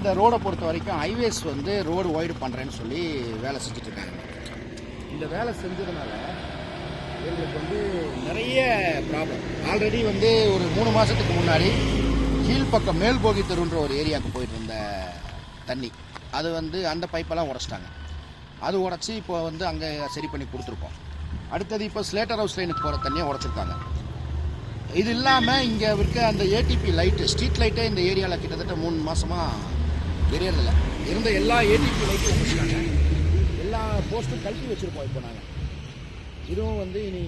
இந்த ரோடை பொறுத்த வரைக்கும் ஹைவேஸ் வந்து ரோடு ஒய்டு பண்ணுறேன்னு சொல்லி வேலை செஞ்சுட்டு இருக்காங்க இந்த வேலை செஞ்சதுனால எங்களுக்கு வந்து நிறைய ப்ராப்ளம் ஆல்ரெடி வந்து ஒரு மூணு மாதத்துக்கு முன்னாடி கீழ்ப்பக்கம் மேல்போகி தெருன்ற ஒரு ஏரியாவுக்கு போயிட்டு இருந்த தண்ணி. அது வந்து அந்த பைப்பெல்லாம் உடச்சிட்டாங்க. அது உடச்சி இப்போ வந்து அங்கே சரி பண்ணி கொடுத்துருக்கோம். அடுத்தது இப்போ ஸ்லேட்டர் ஹவுஸ் லைனுக்கு போகிற தண்ணியை உடச்சிருக்காங்க. இது இல்லாமல் இங்கே இருக்க அந்த ஏடிபி லைட்டு ஸ்ட்ரீட் லைட்டே இந்த ஏரியாவில் கிட்டத்தட்ட மூணு மாதமாக தெரியறதில்ல. இருந்த எல்லா ஏடிபி லைட்டும் எல்லா போஸ்ட்டும் கழட்டி வச்சுருப்போம் இப்போ நாங்கள் இதுவும் வந்து இனி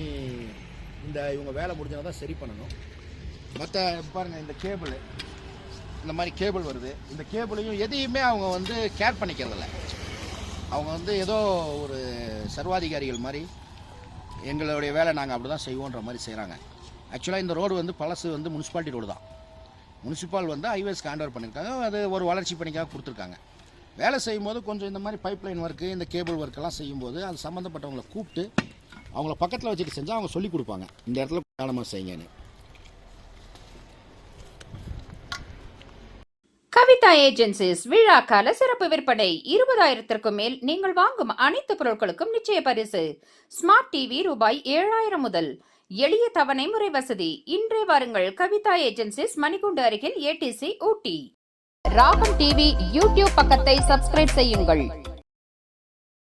இந்த இவங்க வேலை முடிஞ்சா தான் சரி பண்ணணும். மற்ற பாருங்கள் இந்த கேபிள் இந்த மாதிரி கேபிள் வருது. இந்த கேபிளையும் எதையுமே அவங்க வந்து கேர் பண்ணிக்கிறதில்ல. அவங்க வந்து ஏதோ ஒரு சர்வாதிகாரிகள் மாதிரி எங்களுடைய வேலை நாங்கள் அப்படி தான் செய்வோன்ற மாதிரி செய்கிறாங்க ஆக்சுவலாக இந்த ரோடு வந்து பழசு வந்து முனிசிபாலிட்டி ரோடு தான். முனிசிபால் வந்து ஹைவேஸ்க்கு ஹேண்ட் ஓவர் பண்ணியிருக்காங்க. அது ஒரு வளர்ச்சி பணிக்காக கொடுத்துருக்காங்க. வேலை செய்யும்போது கொஞ்சம் இந்த மாதிரி பைப் லைன் ஒர்க்கு இந்த கேபிள் ஒர்க்கெல்லாம் செய்யும்போது அது சம்மந்தப்பட்டவங்களை கூப்பிட்டு அவங்கள பக்கத்தில் வச்சுட்டு செஞ்சால் அவங்க சொல்லி கொடுப்பாங்க. இந்த இடத்துல கவனமாக செய்யுங்கன்னு. கவிதா ஏஜென்சிஸ் விழா கால சிறப்பு விற்பனை. இருபதாயிரத்திற்கும் மேல் நீங்கள் வாங்கும் அனைத்து பொருட்களுக்கும் நிச்சய பரிசு. ஸ்மார்ட் டிவி ரூபாய் ஏழாயிரம் முதல் எளிய தவணை முறை வசதி. இன்றே வாருங்கள். கவிதா ஏஜென்சிஸ் மணிகுண்டு அருகில் ஏடிசி ஊட்டி. ராகம் டிவி யூடியூப் பக்கத்தை சப்ஸ்கிரைப் செய்யுங்கள்.